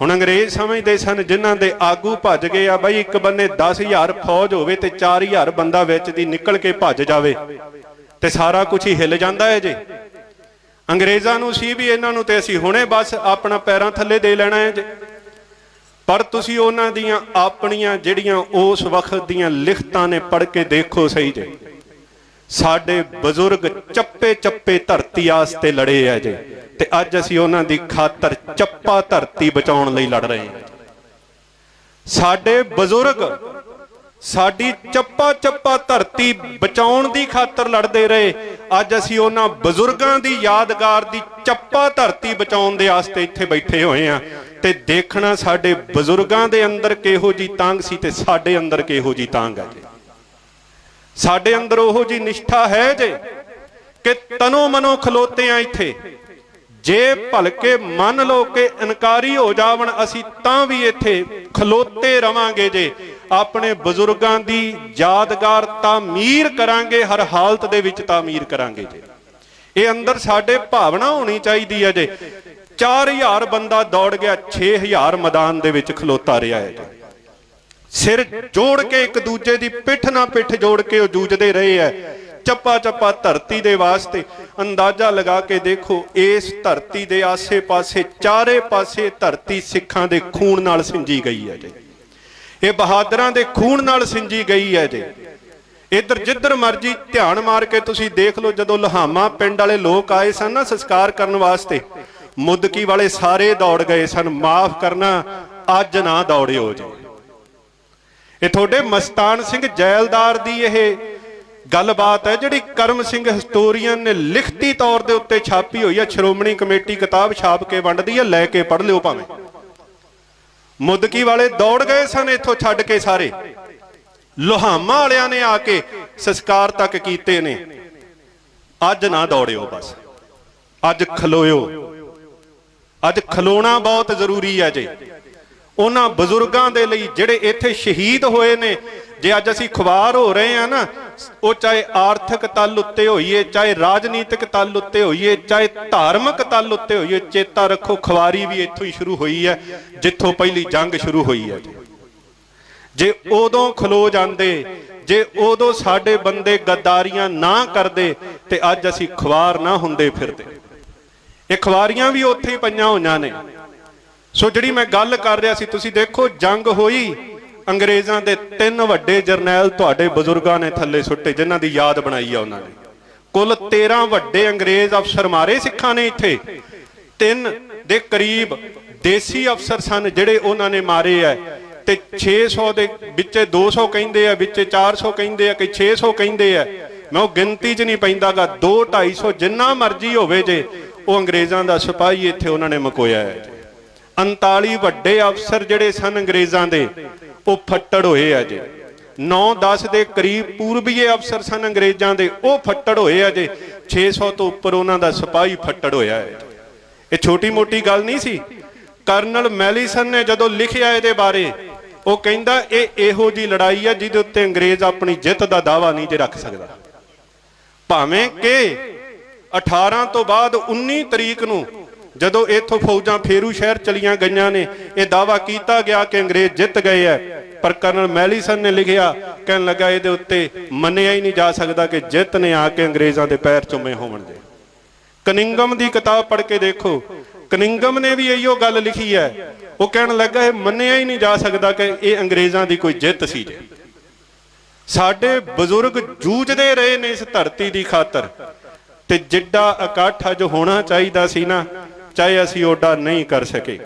ਹੁਣ ਅੰਗਰੇਜ਼ ਸਮਝਦੇ ਸਨ, ਜਿਨ੍ਹਾਂ ਦੇ ਆਗੂ ਭੱਜ ਗਏ ਆ, ਬਈ ਇੱਕ ਬੰਨੇ 10000 ਫੌਜ ਹੋਵੇ ਤੇ 4000 ਬੰਦਾ ਵਿੱਚ ਦੀ ਨਿਕਲ ਕੇ ਭੱਜ ਜਾਵੇ। ਤੇ ਸਾਰਾ ਕੁਝ ਹੀ ਹਿੱਲ ਜਾਂਦਾ ਹੈ ਜੀ। ਅੰਗਰੇਜ਼ਾਂ ਨੂੰ ਸੀ ਵੀ ਇਹਨਾਂ ਨੂੰ ਤੇ ਅਸੀਂ ਹੁਣੇ ਬਸ ਆਪਣਾ ਪੈਰਾਂ ਥੱਲੇ ਦੇ ਲੈਣਾ ਹੈ ਜੀ। ਪਰ ਤੁਸੀਂ ਉਹਨਾਂ ਦੀਆਂ ਆਪਣੀਆਂ ਜਿਹੜੀਆਂ ਉਸ ਵਕਤ ਦੀਆਂ ਲਿਖਤਾਂ ਨੇ ਪੜ੍ਹ ਕੇ ਦੇਖੋ ਸਹੀ ਜੇ। ਸਾਡੇ ਬਜ਼ੁਰਗ ਚੱਪੇ ਚੱਪੇ ਧਰਤੀ ਆਸਤੇ ਲੜੇ ਆ ਜੇ। ਤੇ ਅੱਜ ਅਸੀਂ ਉਹਨਾਂ ਦੀ ਖਾਤਰ ਚੱਪਾ ਧਰਤੀ ਬਚਾਉਣ ਲਈ ਲੜ ਰਹੇ ਹਾਂ। ਸਾਡੇ ਬਜ਼ੁਰਗ ਸਾਡੀ ਚੱਪਾ ਚੱਪਾ ਧਰਤੀ ਬਚਾਉਣ ਦੀ ਖਾਤਰ ਲੜਦੇ ਰਹੇ। ਅੱਜ ਅਸੀਂ ਉਹਨਾਂ ਬਜ਼ੁਰਗਾਂ ਦੀ ਯਾਦਗਾਰ ਦੀ ਚੱਪਾ ਧਰਤੀ ਬਚਾਉਣ ਦੇ ਵਾਸਤੇ ਇੱਥੇ ਬੈਠੇ ਹੋਏ ਆ ਤੇ ਦੇਖਣਾ ਸਾਡੇ ਬਜ਼ੁਰਗਾਂ ਦੇ ਅੰਦਰ ਕਿਹੋ ਜੀ ਤਾਂਗ ਸੀ ਤੇ ਸਾਡੇ ਅੰਦਰ ਕਿਹੋ ਜੀ ਤਾਂਗ ਹੈ ਜੀ। ਸਾਡੇ ਅੰਦਰ ਉਹੋ ਜੀ ਨਿਸ਼ਠਾ ਹੈ ਜੇ ਕਿ ਤਨੋ ਮਨੋ ਖਲੋਤੇ ਆ ਇੱਥੇ। ਜੇ ਭਲਕੇ ਮੰਨ ਲਓ ਕਿ ਇਨਕਾਰੀ ਹੋ ਜਾਵਣ, ਅਸੀਂ ਤਾਂ ਵੀ ਇੱਥੇ ਖਲੋਤੇ ਰਵਾਂਗੇ ਜੇ। ਆਪਣੇ ਬਜ਼ੁਰਗਾਂ ਦੀ ਯਾਦਗਾਰ ਤਾਮੀਰ ਕਰਾਂਗੇ, ਹਰ ਹਾਲਤ ਦੇ ਵਿੱਚ ਤਾਮੀਰ ਕਰਾਂਗੇ ਜੇ। ਇਹ ਅੰਦਰ ਸਾਡੇ ਭਾਵਨਾ ਹੋਣੀ ਚਾਹੀਦੀ ਹੈ ਜੇ। 4000 ਬੰਦਾ ਦੌੜ ਗਿਆ 6000 ਮੈਦਾਨ ਦੇ ਵਿੱਚ ਖਲੋਤਾ ਰਿਹਾ ਹੈ ਜੀ। ਸਿਰ ਜੋੜ ਕੇ ਇੱਕ ਦੂਜੇ ਦੀ ਪਿੱਠ ਨਾਲ ਪਿੱਠ ਜੋੜ ਕੇ ਉਹ ਜੂਝਦੇ ਰਹੇ ਐ ਚੱਪਾ ਚੱਪਾ ਧਰਤੀ ਦੇ ਵਾਸਤੇ ਅੰਦਾਜ਼ਾ ਲਗਾ ਕੇ ਦੇਖੋ, ਇਸ ਧਰਤੀ ਦੇ ਆਸੇ-ਪਾਸੇ, ਚਾਰੇ ਪਾਸੇ ਧਰਤੀ ਸਿੱਖਾਂ ਦੇ ਖੂਨ ਨਾਲ ਸਿੰਜੀ ਗਈ ਹੈ ਜੀ। ਇਹ ਬਹਾਦਰਾਂ ਦੇ ਖੂਨ ਨਾਲ ਸਿੰਜੀ ਗਈ ਹੈ ਜੀ। ਇੱਧਰ ਜਿੱਧਰ ਮਰਜ਼ੀ ਧਿਆਨ ਮਾਰ ਕੇ ਤੁਸੀਂ ਦੇਖ ਲਓ, ਜਦੋਂ ਲਹਾਮਾ ਪਿੰਡ ਵਾਲੇ ਲੋਕ ਆਏ ਸਨ ਨਾ ਸੰਸਕਾਰ ਕਰਨ ਵਾਸਤੇ, ਮੁੱਦਕੀ ਵਾਲੇ ਸਾਰੇ ਦੌੜ ਗਏ ਸਨ, ਮਾਫ ਕਰਨਾ, ਅੱਜ ਨਾ ਦੌੜਿਓ ਜੀ। ਇਹ ਤੁਹਾਡੇ ਮਸਤਾਨ ਸਿੰਘ ਜੈਲਦਾਰ ਦੀ ਇਹ ਗੱਲਬਾਤ ਹੈ ਜਿਹੜੀ ਕਰਮ ਸਿੰਘ ਹਿਸਟੋਰੀਅਨ ਨੇ ਲਿਖਤੀ ਤੌਰ ਦੇ ਉੱਤੇ ਛਾਪੀ ਹੋਈ ਹੈ। ਸ਼੍ਰੋਮਣੀ ਕਮੇਟੀ ਕਿਤਾਬ ਛਾਪ ਕੇ ਵੰਡਦੀ ਹੈ, ਲੈ ਕੇ ਪੜ੍ਹ ਲਿਓ ਭਾਵੇਂ। ਮੁੱਦਕੀ ਵਾਲੇ ਦੌੜ ਗਏ ਸਨ ਇੱਥੋਂ ਛੱਡ ਕੇ ਸਾਰੇ। ਲੋਹਾਮਾ ਵਾਲਿਆਂ ਨੇ ਆ ਕੇ ਸੰਸਕਾਰ ਤੱਕ ਕੀਤੇ ਨੇ। ਅੱਜ ਨਾ ਦੌੜਿਓ ਬਸ। ਅੱਜ ਖਲੋਇਓ। ਅੱਜ ਖਲੋਣਾ ਬਹੁਤ ਜ਼ਰੂਰੀ ਹੈ ਜੀ। ਉਹਨਾਂ ਬਜ਼ੁਰਗਾਂ ਦੇ ਲਈ ਜਿਹੜੇ ਇੱਥੇ ਸ਼ਹੀਦ ਹੋਏ ਨੇ ਜੇ ਅੱਜ ਅਸੀਂ ਖੁਆਰ ਹੋ ਰਹੇ ਆ ਨਾ, ਉਹ ਚਾਹੇ ਆਰਥਿਕ ਤਲ ਉੱਤੇ ਹੋਈਏ, ਚਾਹੇ ਰਾਜਨੀਤਿਕ ਤਲ ਉੱਤੇ ਹੋਈਏ, ਚਾਹੇ ਧਾਰਮਿਕ ਤਲ ਉੱਤੇ ਹੋਈਏ, ਚੇਤਾ ਰੱਖੋ ਖੁਆਰੀ ਵੀ ਇੱਥੋਂ ਹੀ ਸ਼ੁਰੂ ਹੋਈ ਹੈ, ਜਿੱਥੋਂ ਪਹਿਲੀ ਜੰਗ ਸ਼ੁਰੂ ਹੋਈ ਹੈ ਜੇ। ਉਦੋਂ ਖਲੋ ਜਾਂਦੇ, ਜੇ ਉਦੋਂ ਸਾਡੇ ਬੰਦੇ ਗੱਦਾਰੀਆਂ ਨਾ ਕਰਦੇ, ਤੇ ਅੱਜ ਅਸੀਂ ਖੁਆਰ ਨਾ ਹੁੰਦੇ ਫਿਰਦੇ। ਇਹ ਖੁਆਰੀਆਂ ਵੀ ਉੱਥੇ ਹੀ ਪਈਆਂ ਹੋਈਆਂ ਨੇ। ਸੋ ਜਿਹੜੀ ਮੈਂ ਗੱਲ ਕਰ ਰਿਹਾ ਸੀ, ਤੁਸੀਂ ਦੇਖੋ ਜੰਗ ਹੋਈ ਅੰਗਰੇਜ਼ਾਂ ਦੇ ਤਿੰਨ ਵੱਡੇ ਜਰਨੈਲ ਤੁਹਾਡੇ ਬਜ਼ੁਰਗਾਂ ਨੇ ਥੱਲੇ ਸੁੱਟੇ, ਜਿਨ੍ਹਾਂ ਦੀ ਯਾਦ ਬਣਾਈ ਆ ਉਹਨਾਂ ਨੇ। ਕੁੱਲ 13 ਵੱਡੇ ਅੰਗਰੇਜ਼ ਅਫਸਰ ਮਾਰੇ ਸਿੱਖਾਂ ਨੇ ਇੱਥੇ। ਤਿੰਨ ਦੇ ਕਰੀਬ ਦੇਸੀ ਅਫਸਰ ਸਨ ਜਿਹੜੇ ਉਹਨਾਂ ਨੇ ਮਾਰੇ ਐ ਤੇ 600 ਦੇ ਵਿੱਚੇ 200 ਕਹਿੰਦੇ ਆ, ਵਿੱਚੇ 400 ਕਹਿੰਦੇ ਆ ਕਿ 600 ਕਹਿੰਦੇ ਆ। ਮੈਂ ਉਹ ਗਿਣਤੀ 'ਚ ਨਹੀਂ ਪੈਂਦਾਗਾ 2 250 ਜਿੰਨਾ ਮਰਜ਼ੀ ਹੋਵੇ ਜੇ, ਉਹ ਅੰਗਰੇਜ਼ਾਂ ਦਾ ਸਿਪਾਹੀ ਇੱਥੇ ਉਹਨਾਂ ਨੇ ਮਕੋਇਆ ਹੈ। 39 ਵੱਡੇ ਅਫਸਰ ਜਿਹੜੇ ਸਨ ਅੰਗਰੇਜ਼ਾਂ ਦੇ ਉਹ ਫੱਟੜ ਹੋਏ ਆ ਜੇ। 9-10 ਦੇ ਕਰੀਬ ਪੂਰਬੀਏ ਅਫਸਰ ਸਨ ਅੰਗਰੇਜ਼ਾਂ ਦੇ, ਉਹ ਫੱਟੜ ਹੋਏ ਆ ਜੇ। 600 ਤੋਂ ਉੱਪਰ ਉਹਨਾਂ ਦਾ ਸਿਪਾਹੀ ਫੱਟੜ ਹੋਇਆ ਹੈ। ਇਹ ਛੋਟੀ ਮੋਟੀ ਗੱਲ ਨਹੀਂ ਸੀ। ਕਰਨਲ ਮੈਲੀਸਨ ਨੇ ਜਦੋਂ ਲਿਖਿਆ ਇਹਦੇ ਬਾਰੇ, ਉਹ ਕਹਿੰਦਾ, ਇਹ ਇਹੋ ਜੀ ਲੜਾਈ ਹੈ ਜਿਹਦੇ ਉੱਤੇ ਅੰਗਰੇਜ਼ ਆਪਣੀ ਜਿੱਤ ਦਾ ਦਾਵਾ ਨਹੀਂ ਜੇ ਰੱਖ ਸਕਦਾ। ਭਾਵੇਂ ਕਿ 18 ਤੋਂ ਬਾਅਦ 19 ਤਰੀਕ ਨੂੰ ਜਦੋਂ ਇੱਥੋਂ ਫੌਜਾਂ ਫੇਰੂ ਸ਼ਹਿਰ ਚਲੀਆਂ ਗਈਆਂ ਨੇ, ਇਹ ਦਾਵਾ ਕੀਤਾ ਗਿਆ ਕਿ ਅੰਗਰੇਜ਼ ਜਿੱਤ ਗਏ ਐ ਪਰ ਕਰਨਲ ਮੈਲੀਸਨ ਨੇ ਲਿਖਿਆ, ਕਹਿਣ ਲੱਗਾ ਇਹਦੇ ਉੱਤੇ ਮੰਨਿਆ ਹੀ ਨਹੀਂ ਜਾ ਸਕਦਾ ਕਿ ਜਿੱਤ ਨੇ ਆ ਕੇ ਅੰਗਰੇਜ਼ਾਂ ਦੇ ਪੈਰ ਚੁੰਮੇ ਹੋਣਗੇ ਕਨਿੰਗਮ ਦੀ ਕਿਤਾਬ ਪੜ੍ਹ ਕੇ ਦੇਖੋ, ਕਨਿੰਗਮ ਨੇ ਵੀ ਇਹੋ ਗੱਲ ਲਿਖੀ ਹੈ। ਉਹ ਕਹਿਣ ਲੱਗਾ ਇਹ ਮੰਨਿਆ ਹੀ ਨਹੀਂ ਜਾ ਸਕਦਾ ਕਿ ਇਹ ਅੰਗਰੇਜ਼ਾਂ ਦੀ ਕੋਈ ਜਿੱਤ ਸੀ ਜੇ। ਸਾਡੇ ਬਜ਼ੁਰਗ ਜੂਝਦੇ ਰਹੇ ਨੇ ਇਸ ਧਰਤੀ ਦੀ ਖਾਤਰ, ਤੇ ਜਿੱਡਾ ਇਕੱਠ ਅੱਜ ਹੋਣਾ ਚਾਹੀਦਾ ਸੀ ਨਾ ਚਾਹੇ ਅਸੀਂ ਓਡਾ ਨਹੀਂ ਕਰ ਸਕੇ।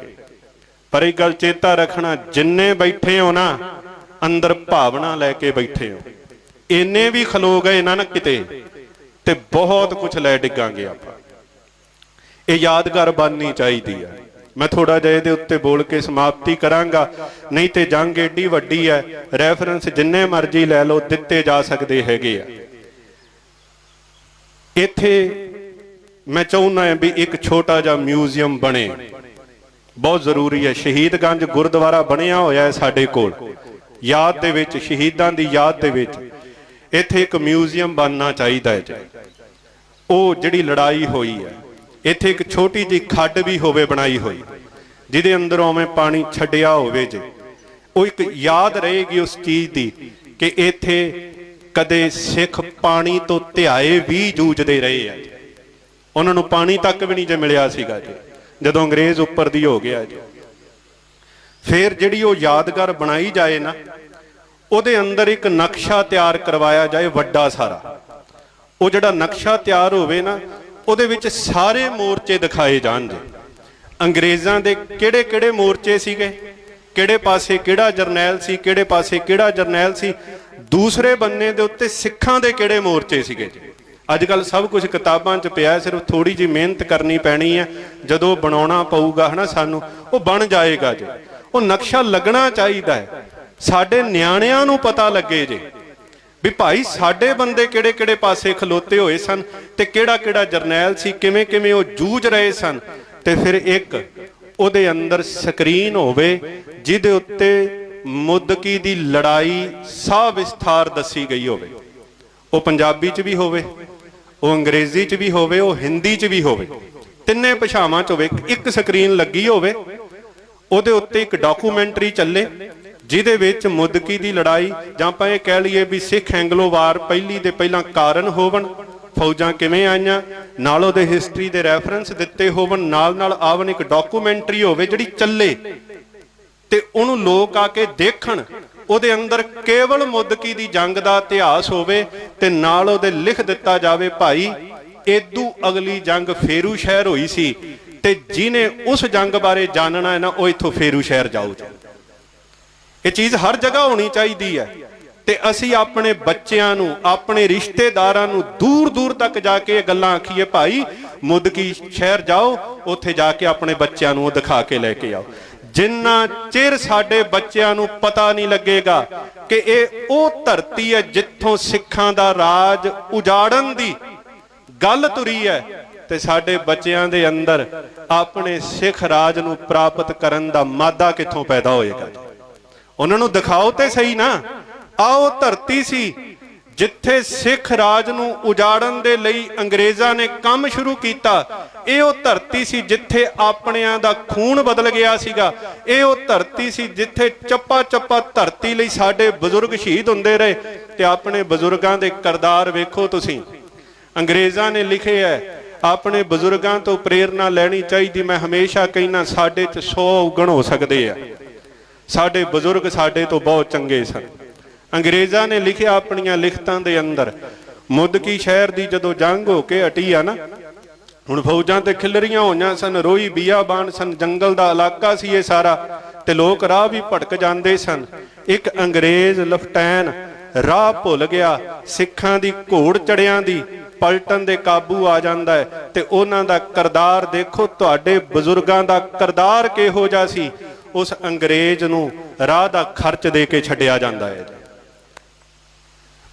ਪਰ ਇਹ ਗੱਲ ਚੇਤਾ ਰੱਖਣਾ, ਜਿੰਨੇ ਬੈਠੇ ਹੋ ਨਾ, ਅੰਦਰ ਭਾਵਨਾ ਲੈ ਕੇ ਬੈਠੇ ਹੋ। ਇੰਨੇ ਵੀ ਖਲੋ ਗਏ ਨਾ ਨਾ ਕਿਤੇ, ਤੇ ਬਹੁਤ ਕੁਝ ਲੈ ਡਿੱਗਾਂਗੇ ਆਪਾਂ। ਇਹ ਯਾਦਗਾਰ ਬਣਨੀ ਚਾਹੀਦੀ ਹੈ ਮੈਂ ਥੋੜਾ ਜਿਹਾ ਇਹਦੇ ਉੱਤੇ ਬੋਲ ਕੇ ਸਮਾਪਤੀ ਕਰਾਂਗਾ। ਨਹੀਂ ਤੇ ਜੰਗ ਏਡੀ ਵੱਡੀ ਹੈ ਰੈਫਰੈਂਸ ਜਿੰਨੇ ਮਰਜ਼ੀ ਲੈ ਲਓ, ਦਿੱਤੇ ਜਾ ਸਕਦੇ ਹੈਗੇ ਆ। ਇੱਥੇ ਮੈਂ ਚਾਹੁੰਦਾ ਹਾਂ ਵੀ ਇੱਕ ਛੋਟਾ ਜਿਹਾ ਮਿਊਜ਼ੀਅਮ ਬਣੇ। ਬਹੁਤ ਜ਼ਰੂਰੀ ਹੈ। ਸ਼ਹੀਦਗੰਜ ਗੁਰਦੁਆਰਾ ਬਣਿਆ ਹੋਇਆ ਹੈ ਸਾਡੇ ਕੋਲ। ਯਾਦ ਦੇ ਵਿੱਚ, ਸ਼ਹੀਦਾਂ ਦੀ ਯਾਦ ਦੇ ਵਿੱਚ ਇੱਥੇ ਇੱਕ ਮਿਊਜ਼ੀਅਮ ਬਣਨਾ ਚਾਹੀਦਾ ਹੈ। ਜੀ ਉਹ ਜਿਹੜੀ ਲੜਾਈ ਹੋਈ ਹੈ, ਇੱਥੇ ਇੱਕ ਛੋਟੀ ਜਿਹੀ ਖੱਡ ਵੀ ਹੋਵੇ ਬਣਾਈ ਹੋਈ, ਜਿਹਦੇ ਅੰਦਰੋਂ ਐਵੇਂ ਪਾਣੀ ਛੱਡਿਆ ਹੋਵੇ ਜੇ। ਉਹ ਇੱਕ ਯਾਦ ਰਹੇਗੀ ਉਸ ਚੀਜ਼ ਦੀ ਕਿ ਇੱਥੇ ਕਦੇ ਸਿੱਖ ਪਾਣੀ ਤੋਂ ਧਿਆਏ ਵੀ ਜੂਝਦੇ ਰਹੇ ਆ। ਉਹਨਾਂ ਨੂੰ ਪਾਣੀ ਤੱਕ ਵੀ ਨਹੀਂ ਜੇ ਮਿਲਿਆ ਸੀਗਾ ਜੀ। ਜਦੋਂ ਅੰਗਰੇਜ਼ ਉੱਪਰ ਦੀ ਹੋ ਗਿਆ ਜੀ। ਫਿਰ ਜਿਹੜੀ ਉਹ ਯਾਦਗਾਰ ਬਣਾਈ ਜਾਏ ਨਾ, ਉਹਦੇ ਅੰਦਰ ਇੱਕ ਨਕਸ਼ਾ ਤਿਆਰ ਕਰਵਾਇਆ ਜਾਏ ਵੱਡਾ ਸਾਰਾ। ਉਹ ਜਿਹੜਾ ਨਕਸ਼ਾ ਤਿਆਰ ਹੋਵੇ ਨਾ, ਉਹਦੇ ਵਿੱਚ ਸਾਰੇ ਮੋਰਚੇ ਦਿਖਾਏ ਜਾਣ ਜੀ। ਅੰਗਰੇਜ਼ਾਂ ਦੇ ਕਿਹੜੇ ਕਿਹੜੇ ਮੋਰਚੇ ਸੀਗੇ? ਕਿਹੜੇ ਪਾਸੇ ਕਿਹੜਾ ਜਰਨੈਲ ਸੀ, ਕਿਹੜੇ ਪਾਸੇ ਕਿਹੜਾ ਜਰਨੈਲ ਸੀ? ਦੂਸਰੇ ਬੰਨੇ ਦੇ ਉੱਤੇ ਸਿੱਖਾਂ ਦੇ ਕਿਹੜੇ ਮੋਰਚੇ ਸੀਗੇ ਜੀ? ਅੱਜ ਕੱਲ ਸਭ ਕੁਝ ਕਿਤਾਬਾਂ 'ਚ ਪਿਆ ਸਿਰਫ ਥੋੜੀ ਜੀ ਮਿਹਨਤ ਕਰਨੀ ਪੈਣੀ ਹੈ, ਜਦੋਂ ਬਣਾਉਣਾ ਪਊਗਾ, ਹਨਾ ਸਾਨੂੰ, ਉਹ ਬਣ ਜਾਏਗਾ ਜੀ। ਉਹ ਨਕਸ਼ਾ ਲੱਗਣਾ ਚਾਹੀਦਾ ਹੈ। ਸਾਡੇ ਨਿਆਣਿਆਂ ਨੂੰ ਪਤਾ ਲੱਗੇ ਜੇ ਵੀ ਭਾਈ ਸਾਡੇ ਬੰਦੇ ਕਿਹੜੇ ਕਿਹੜੇ ਪਾਸੇ ਖਲੋਤੇ ਹੋਏ ਸਨ ਤੇ ਕਿਹੜਾ ਕਿਹੜਾ ਜਰਨੈਲ ਸੀ ਕਿਵੇਂ ਕਿਵੇਂ ਉਹ ਜੂਝ ਰਹੇ ਸਨ। ਤੇ ਫਿਰ ਇੱਕ, ਉਹਦੇ ਅੰਦਰ ਸਕਰੀਨ ਹੋਵੇ, ਜਿਹਦੇ ਉੱਤੇ ਮੁੱਦਕੀ ਦੀ ਲੜਾਈ ਸਾਹ ਵਿਸਥਾਰ ਦੱਸੀ ਗਈ ਹੋਵੇ। ਉਹ ਪੰਜਾਬੀ 'ਚ ਵੀ ਹੋਵੇ ਉਹ ਅੰਗਰੇਜ਼ੀ 'ਚ ਵੀ ਹੋਵੇ, ਉਹ ਹਿੰਦੀ 'ਚ ਵੀ ਹੋਵੇ। ਤਿੰਨੇ ਭਾਸ਼ਾਵਾਂ 'ਚ ਹੋਵੇ ਇੱਕ ਸਕਰੀਨ ਲੱਗੀ ਹੋਵੇ, ਉਹਦੇ ਉੱਤੇ ਇੱਕ ਡਾਕੂਮੈਂਟਰੀ ਚੱਲੇ, ਜਿਹਦੇ ਵਿੱਚ ਮੁੱਦਕੀ ਦੀ ਲੜਾਈ, ਜਾਂ ਆਪਾਂ ਇਹ ਕਹਿ ਲਈਏ ਵੀ ਸਿੱਖ ਐਂਗਲੋ ਵਾਰ ਪਹਿਲੀ ਦੇ ਪਹਿਲਾਂ ਕਾਰਨ ਹੋਵਣ, ਫੌਜਾਂ ਕਿਵੇਂ ਆਈਆਂ, ਨਾਲ ਉਹਦੇ ਹਿਸਟਰੀ ਦੇ ਰੈਫਰੈਂਸ ਦਿੱਤੇ ਹੋਵਣ, ਨਾਲ ਨਾਲ ਆਵਨ ਇੱਕ ਡਾਕੂਮੈਂਟਰੀ ਹੋਵੇ ਜਿਹੜੀ ਚੱਲੇ। ਤੇ ਉਹਨੂੰ ਲੋਕ ਆ ਕੇ ਦੇਖਣ ਉਹਦੇ ਅੰਦਰ ਕੇਵਲ ਮੁੱਦਕੀ ਦੀ ਜੰਗ ਦਾ ਇਤਿਹਾਸ ਹੋਵੇ ਤੇ ਨਾਲ ਉਹਦੇ ਲਿਖ ਦਿੱਤਾ ਜਾਵੇ, ਭਾਈ, ਏਦੂ ਅਗਲੀ ਜੰਗ ਫੇਰੂ ਸ਼ਹਿਰ ਹੋਈ ਸੀ ਤੇ ਜਿਹਨੇ ਉਸ ਜੰਗ ਬਾਰੇ ਜਾਣਨਾ ਹੈ ਨਾ, ਉਹ ਇੱਥੋਂ ਫੇਰੂ ਸ਼ਹਿਰ ਜਾਊ ਇਹ ਚੀਜ਼ ਹਰ ਜਗ੍ਹਾ ਹੋਣੀ ਚਾਹੀਦੀ ਹੈ ਤੇ ਅਸੀਂ ਆਪਣੇ ਬੱਚਿਆਂ ਨੂੰ, ਆਪਣੇ ਰਿਸ਼ਤੇਦਾਰਾਂ ਨੂੰ ਦੂਰ ਦੂਰ ਤੱਕ ਜਾ ਕੇ ਇਹ ਗੱਲਾਂ ਆਖੀਏ, ਭਾਈ, ਮੁਦਕੀ ਸ਼ਹਿਰ ਜਾਓ, ਉੱਥੇ ਜਾ ਕੇ ਆਪਣੇ ਬੱਚਿਆਂ ਨੂੰ ਉਹ ਦਿਖਾ ਕੇ ਲੈ ਕੇ ਆਓ। ਜਿੰਨਾ ਚਿਰ ਸਾਡੇ ਬੱਚਿਆਂ ਨੂੰ ਪਤਾ ਨਹੀਂ ਲੱਗੇਗਾ ਕਿ ਇਹ ਉਹ ਧਰਤੀ ਹੈ ਜਿੱਥੋਂ ਸਿੱਖਾਂ ਦਾ ਰਾਜ ਉਜਾੜਨ ਦੀ ਗੱਲ ਤੁਰੀ ਹੈ ਤੇ ਸਾਡੇ ਬੱਚਿਆਂ ਦੇ ਅੰਦਰ ਆਪਣੇ ਸਿੱਖ ਰਾਜ ਨੂੰ ਪ੍ਰਾਪਤ ਕਰਨ ਦਾ ਮਾਦਾ ਕਿੱਥੋਂ ਪੈਦਾ ਹੋਏਗਾ? ਉਹਨਾਂ ਨੂੰ ਦਿਖਾਓ ਤੇ ਸਹੀ ਨਾ। ਆਓ ਧਰਤੀ ਸੀ ਜਿੱਥੇ ਸਿੱਖ ਰਾਜ ਨੂੰ ਉਜਾੜਨ ਦੇ ਲਈ ਅੰਗਰੇਜ਼ਾਂ ਨੇ ਕੰਮ ਸ਼ੁਰੂ ਕੀਤਾ ਇਹ ਉਹ ਧਰਤੀ ਸੀ ਜਿੱਥੇ ਆਪਣਿਆਂ ਦਾ ਖੂਨ ਬਦਲ ਗਿਆ ਸੀਗਾ। ਇਹ ਉਹ ਧਰਤੀ ਸੀ ਜਿੱਥੇ ਚੱਪਾ ਚੱਪਾ ਧਰਤੀ ਲਈ ਸਾਡੇ ਬਜ਼ੁਰਗ ਸ਼ਹੀਦ ਹੁੰਦੇ ਰਹੇ ਤੇ ਆਪਣੇ ਬਜ਼ੁਰਗਾਂ ਦੇ ਕਰਦਾਰ ਵੇਖੋ ਤੁਸੀਂ। ਅੰਗਰੇਜ਼ਾਂ ਨੇ ਲਿਖੇ ਹੈ, ਆਪਣੇ ਬਜ਼ੁਰਗਾਂ ਤੋਂ ਪ੍ਰੇਰਣਾ ਲੈਣੀ ਚਾਹੀਦੀ, ਮੈਂ ਹਮੇਸ਼ਾ ਕਹਿੰਨਾ ਸਾਡੇ 'ਚ 100 ਉਗਣ ਹੋ ਸਕਦੇ ਆ। ਸਾਡੇ ਬਜ਼ੁਰਗ ਸਾਡੇ ਤੋਂ ਬਹੁਤ ਚੰਗੇ ਸਨ। ਅੰਗਰੇਜ਼ਾਂ ਨੇ ਲਿਖਿਆ ਆਪਣੀਆਂ ਲਿਖਤਾਂ ਦੇ ਅੰਦਰ, ਮੁੱਦਕੀ ਸ਼ਹਿਰ ਦੀ ਜਦੋਂ ਜੰਗ ਹੋ ਕੇ ਹਟੀ ਆ ਨਾ ਹੁਣ ਫੌਜਾਂ ਤੇ ਖਿਲਰੀਆਂ ਹੋਈਆਂ ਸਨ, ਰੋਈ ਬੀਆਬਾਨ ਸਨ, ਜੰਗਲ ਦਾ ਇਲਾਕਾ ਸੀ ਇਹ ਸਾਰਾ, ਤੇ ਲੋਕ ਰਾਹ ਵੀ ਭਟਕ ਜਾਂਦੇ ਸਨ। ਇੱਕ ਅੰਗਰੇਜ਼ ਲਫਟੈਨ ਰਾਹ ਭੁੱਲ ਗਿਆ, ਸਿੱਖਾਂ ਦੀ ਘੋੜ ਚੜਿਆਂ ਦੀ ਪਲਟਨ ਦੇ ਕਾਬੂ ਆ ਜਾਂਦਾ ਹੈ, ਤੇ ਉਹਨਾਂ ਦਾ ਕਰਦਾਰ ਦੇਖੋ, ਤੁਹਾਡੇ ਬਜ਼ੁਰਗਾਂ ਦਾ ਕਰਦਾਰ ਕਿਹੋ ਜਿਹਾ ਸੀ? ਉਸ ਅੰਗਰੇਜ਼ ਨੂੰ ਰਾਹ ਦਾ ਖਰਚ ਦੇ ਕੇ ਛੱਡਿਆ ਜਾਂਦਾ ਹੈ।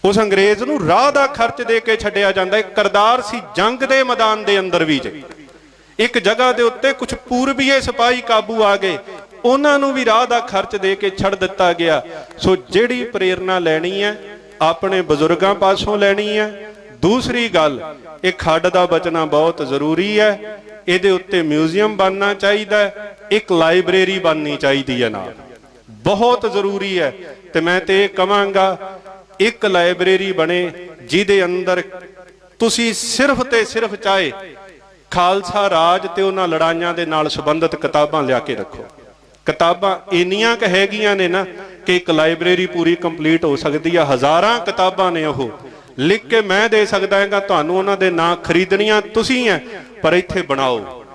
ਉਸ ਅੰਗਰੇਜ਼ ਨੂੰ ਰਾਹ ਦਾ ਖਰਚ ਦੇ ਕੇ ਛੱਡਿਆ ਜਾਂਦਾ ਹੈ। ਕਰਦਾਰ ਸੀ ਜੰਗ ਦੇ ਮੈਦਾਨ ਦੇ ਅੰਦਰ ਵੀ ਜੇ। ਇੱਕ ਜਗ੍ਹਾ ਦੇ ਉੱਤੇ ਕੁਝ ਪੂਰਬੀਏ ਸਿਪਾਹੀ ਕਾਬੂ ਆ ਗਏ। ਉਹਨਾਂ ਨੂੰ ਵੀ ਰਾਹ ਦਾ ਖਰਚ ਦੇ ਕੇ ਛੱਡ ਦਿੱਤਾ ਗਿਆ। ਸੋ ਜਿਹੜੀ ਪ੍ਰੇਰਣਾ ਲੈਣੀ ਹੈ, ਆਪਣੇ ਬਜ਼ੁਰਗਾਂ ਪਾਸੋਂ ਲੈਣੀ ਹੈ। ਦੂਸਰੀ ਗੱਲ, ਇਹ ਖੱਡ ਦਾ ਬਚਣਾ ਬਹੁਤ ਜ਼ਰੂਰੀ ਹੈ। ਇਹਦੇ ਉੱਤੇ ਮਿਊਜ਼ੀਅਮ ਬਣਨਾ ਚਾਹੀਦਾ ਹੈ। ਇੱਕ ਲਾਇਬ੍ਰੇਰੀ ਬਣਨੀ ਚਾਹੀਦੀ ਹੈ ਨਾਲ। ਬਹੁਤ ਜ਼ਰੂਰੀ ਹੈ। ਤੇ ਮੈਂ ਤੇ ਇਹ ਕਵਾਂਗਾ ਇੱਕ ਲਾਇਬ੍ਰੇਰੀ ਬਣੇ ਜਿਹਦੇ ਅੰਦਰ ਤੁਸੀਂ ਸਿਰਫ ਤੇ ਸਿਰਫ ਚਾਹੇ ਖਾਲਸਾ ਰਾਜ ਤੇ ਉਹਨਾਂ ਲੜਾਈਆਂ ਦੇ ਨਾਲ ਸੰਬੰਧਿਤ ਕਿਤਾਬਾਂ ਲਿਆ ਕੇ ਰੱਖੋ। ਕਿਤਾਬਾਂ ਇੰਨੀਆਂ ਕ ਹੈਗੀਆਂ ਨੇ ਨਾ ਕਿ ਇੱਕ ਲਾਇਬ੍ਰੇਰੀ ਪੂਰੀ ਕੰਪਲੀਟ ਹੋ ਸਕਦੀ ਆ। ਹਜ਼ਾਰਾਂ ਕਿਤਾਬਾਂ ਨੇ ਉਹ। ਲਿਖ ਕੇ ਮੈਂ ਦੇ ਸਕਦਾ ਹਾਂਗਾ, ਤੁਹਾਨੂੰ ਉਹਨਾਂ ਦੇ ਨਾਂ ਖਰੀਦਣੀਆਂ ਤੁਸੀਂ ਹੈ ਪਰ ਇੱਥੇ ਬਣਾਓ।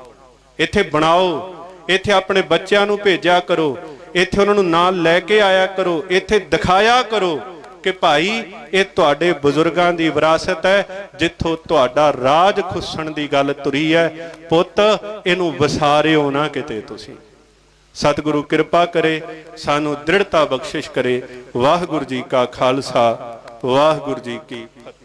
ਇੱਥੇ ਬਣਾਓ। ਇੱਥੇ ਆਪਣੇ ਬੱਚਿਆਂ ਨੂੰ ਭੇਜਿਆ ਕਰੋ। ਇੱਥੇ ਉਹਨਾਂ ਨੂੰ ਨਾਲ ਲੈ ਕੇ ਆਇਆ ਕਰੋ। ਇੱਥੇ ਦਿਖਾਇਆ ਕਰੋ। ਕਿ ਭਾਈ, ਇਹ ਤੁਹਾਡੇ ਬਜ਼ੁਰਗਾਂ ਦੀ ਵਿਰਾਸਤ ਹੈ, ਜਿੱਥੋਂ ਤੁਹਾਡਾ ਰਾਜ ਖੁੱਸਣ ਦੀ ਗੱਲ ਤੁਰੀ ਹੈ। ਪੁੱਤ, ਇਹਨੂੰ ਵਸਾਰਿਓ ਨਾ ਕਿਤੇ ਤੁਸੀਂ। ਸਤਿਗੁਰੂ ਕਿਰਪਾ ਕਰੇ, ਸਾਨੂੰ ਦ੍ਰਿੜਤਾ ਬਖਸ਼ਿਸ਼ ਕਰੇ। ਵਾਹਿਗੁਰੂ ਜੀ ਕਾ ਖਾਲਸਾ, ਵਾਹਿਗੁਰੂ ਜੀ ਕੀ ਫਤਿਹ।